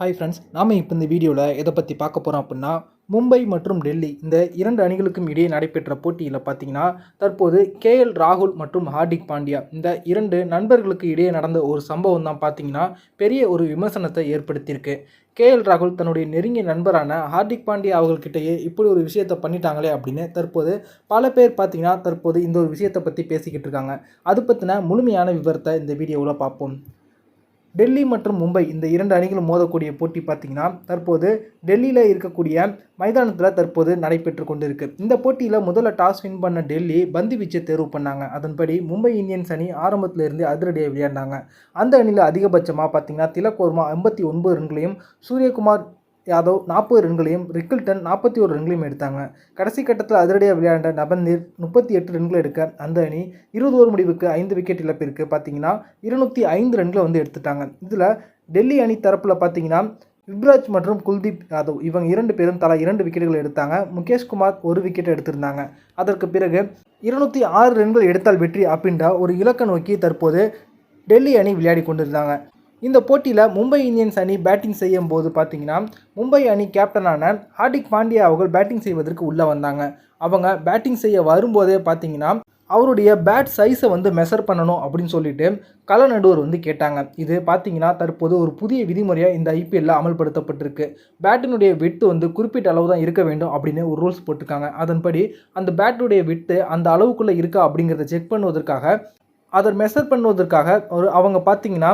Hi friends நாம் இப்போ இந்த வீடியோவில் எதை பற்றி பார்க்க போகிறோம் அப்படின்னா மும்பை மற்றும் டெல்லி இந்த இரண்டு அணிகளுக்கும் இடையே நடைபெற்ற போட்டியில் பார்த்தீங்கன்னா தற்போது கேஎல் ராகுல் மற்றும் ஹார்திக் பாண்டியா இந்த இரண்டு நண்பர்களுக்கு இடையே நடந்த ஒரு சம்பவம் தான் பார்த்தீங்கன்னா பெரிய ஒரு விமர்சனத்தை ஏற்படுத்தியிருக்கு. கேஎல் ராகுல் தன்னுடைய நெருங்கிய நண்பரான ஹார்திக் பாண்டியா அவர்கள்கிட்டயே இப்படி ஒரு விஷயத்தை பண்ணிட்டாங்களே அப்படின்னு தற்போது பல பேர் பார்த்தீங்கன்னா தற்போது இந்த ஒரு விஷயத்தை பற்றி பேசிக்கிட்டு இருக்காங்க. அது பற்றின முழுமையான விவரத்தை இந்த வீடியோவில் பார்ப்போம். டெல்லி மற்றும் மும்பை இந்த இரண்டு அணிகளும் மோதக்கூடிய போட்டி பார்த்தீங்கன்னா தற்போது டெல்லியில் இருக்கக்கூடிய மைதானத்தில் தற்போது நடைபெற்று கொண்டிருக்கு. இந்த போட்டியில் முதல்ல டாஸ் வின் பண்ண டெல்லி பந்து வீச்சை தேர்வு பண்ணாங்க. அதன்படி மும்பை இந்தியன்ஸ் அணி ஆரம்பத்தில் இருந்து அதிரடியாக விளையாண்டாங்க அந்த அணியில் அதிகபட்சமாக பார்த்தீங்கன்னா திலக்கோர்மா ஐம்பத்தி ஒன்பது ரன்களையும் சூரியகுமார் யாதவ் நாற்பது ரன்களையும் ரிக்கில்டன் நாற்பத்தி ஒரு ரன்களையும் எடுத்தாங்க. கடைசி கட்டத்தில் அதிரடியாக விளையாண்ட நபந்தீர் முப்பத்தி எட்டு ரன்கள் எடுக்க அந்த அணி இருபது ஓவர் முடிவுக்கு ஐந்து விக்கெட் இழப்பிற்கு பார்த்தீங்கன்னா இருநூற்றி ஐந்து ரன்களை வந்து எடுத்துட்டாங்க. இதில் டெல்லி அணி தரப்பில் பார்த்தீங்கன்னா யுப்ராஜ் மற்றும் குல்தீப் யாதவ் இவங்க இரண்டு பேரும் தலா இரண்டு விக்கெட்டுகள் எடுத்தாங்க. முகேஷ்குமார் ஒரு விக்கெட் எடுத்திருந்தாங்க. அதற்கு பிறகு இருநூற்றி ஆறு ரன்கள் எடுத்தால் வெற்றி அப்படின்ற ஒரு இலக்க நோக்கி தற்போது டெல்லி அணி விளையாடி கொண்டிருந்தாங்க. இந்த போட்டியில் மும்பை இந்தியன்ஸ் அணி பேட்டிங் செய்யும் போது பார்த்தீங்கன்னா மும்பை அணி கேப்டனான ஹார்திக் பாண்டியா அவர்கள் பேட்டிங் செய்வதற்கு உள்ளே வந்தாங்க. அவங்க பேட்டிங் செய்ய வரும்போதே பார்த்தீங்கன்னா அவருடைய பேட் சைஸை வந்து மெஷர் பண்ணணும் அப்படின்னு சொல்லிட்டு கள நடுவர் வந்து கேட்டாங்க. இது பார்த்தீங்கன்னா தற்போது ஒரு புதிய விதிமுறையாக இந்த ஐபிஎல்லில் அமல்படுத்தப்பட்டிருக்கு. பேட்டினுடைய விட்டு வந்து குறிப்பிட்ட அளவு தான் இருக்க வேண்டும் அப்படின்னு ஒரு ரூல்ஸ் போட்டிருக்காங்க. அதன்படி அந்த பேட்டுடைய விட்டு அந்த அளவுக்குள்ளே இருக்கா அப்படிங்கிறத செக் பண்ணுவதற்காக அதை மெஷர் பண்ணுவதற்காக ஒரு அவங்க பார்த்தீங்கன்னா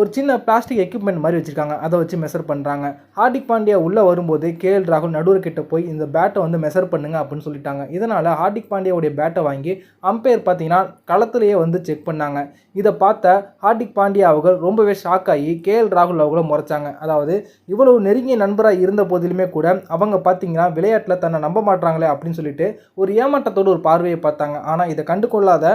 ஒரு சின்ன பிளாஸ்டிக் எக்யூப்மெண்ட் மாதிரி வச்சுருக்காங்க. அதை வச்சு மெஷர் பண்ணுறாங்க ஹார்திக் பாண்டியா உள்ளே வரும்போது கேஎல் ராகுல் நடுவர் கிட்ட போய் இந்த பேட்டை வந்து மெஷர் பண்ணுங்க அப்படின்னு சொல்லிட்டாங்க. இதனால் ஹார்திக் பாண்டியாவுடைய பேட்டை வாங்கி அம்பையர் பார்த்தீங்கன்னா களத்திலேயே வந்து செக் பண்ணாங்க. இதை பார்த்த ஹார்திக் பாண்டியா அவர்கள் ரொம்பவே ஷாக் ஆகி கேஎல் ராகுல் அவங்கள முறைச்சாங்க. அதாவது இவ்வளவு நெருங்கிய நண்பராக இருந்த போதிலுமே கூட அவங்க பார்த்தீங்கன்னா விளையாட்டில் தன்னை நம்ப மாட்டாங்களே அப்படின்னு சொல்லிட்டு ஒரு ஏமாற்றத்தோடு ஒரு பார்வையை பார்த்தாங்க. ஆனால் இதை கண்டுகொள்ளாத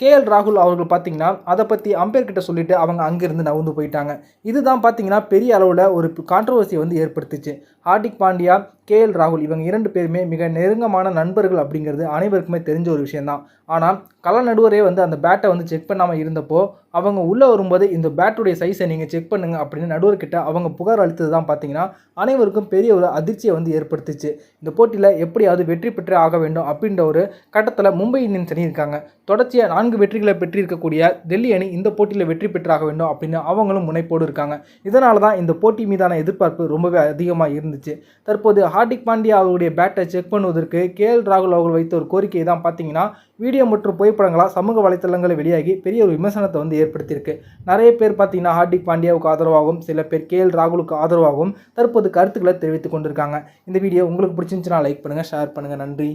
கேஎல் ராகுல் அவர்கள் பார்த்தீங்கன்னா அதை பற்றி அம்பேர் கிட்ட சொல்லிட்டு அவங்க அங்கேருந்து நவுந்து போயிட்டாங்க. இதுதான் பார்த்தீங்கன்னா பெரிய அளவில் ஒரு கான்ட்ரவர்சியை வந்து ஏற்படுத்துச்சு. ஹார்திக் பாண்டியா கேஎல் ராகுல் இவங்க இரண்டு பேருமே மிக நெருங்கமான நண்பர்கள் அப்படிங்கிறது அனைவருக்குமே தெரிஞ்ச ஒரு விஷயந்தான் ஆனால் கள நடுவரே வந்து அந்த பேட்டை வந்து செக் பண்ணாமல் இருந்தப்போ அவங்க உள்ளே வரும்போது இந்த பேட்டுடைய சைஸை நீங்கள் செக் பண்ணுங்க அப்படின்னு நடுவர்கிட்ட அவங்க புகார் அளித்தது தான் பார்த்தீங்கன்னா அனைவருக்கும் பெரிய ஒரு அதிர்ச்சியை வந்து ஏற்படுத்துச்சு. இந்த போட்டியில் எப்படியாவது வெற்றி பெற்றே ஆக வேண்டும் அப்படின்ற ஒரு கட்டத்தில் மும்பை இந்தியன்ஸ் அணி இருக்காங்க தொடர்ச்சியாக நான்கு வெற்றிகளை பெற்றிருக்கக்கூடிய டெல்லி அணி இந்த போட்டியில் வெற்றி பெற்றாக வேண்டும் அப்படின்னு அவங்களும் முனைப்போடு இருக்காங்க. இதனால தான் இந்த போட்டி மீதான எதிர்பார்ப்பு ரொம்பவே அதிகமாக இருந்துச்சு. தற்போது ஹார்திக் பாண்டியா அவருடைய பேட்டை செக் பண்ணுவதற்கு கே எல் ராகுல் அவர்கள் வைத்த ஒரு கோரிக்கை தான் பார்த்தீங்கன்னா வீடியோ மற்றும் புகைப்படங்களாக சமூக வலைத்தளங்களில் வெளியாகி பெரிய ஒரு விமர்சனத்தை வந்து ஏற்படுத்தியிருக்கு. நிறைய பேர் பார்த்தீங்கன்னா ஹார்திக் பாண்டியாவுக்கு ஆதரவாகவும் சில பேர் கே எல் ராகுலுக்கு ஆதரவாகவும் தற்போது கருத்துக்களை தெரிவித்துக் கொண்டிருக்காங்க. இந்த வீடியோ உங்களுக்கு பிடிச்சிருந்துச்சுன்னா லைக் பண்ணுங்கள் ஷேர் பண்ணுங்கள் நன்றி.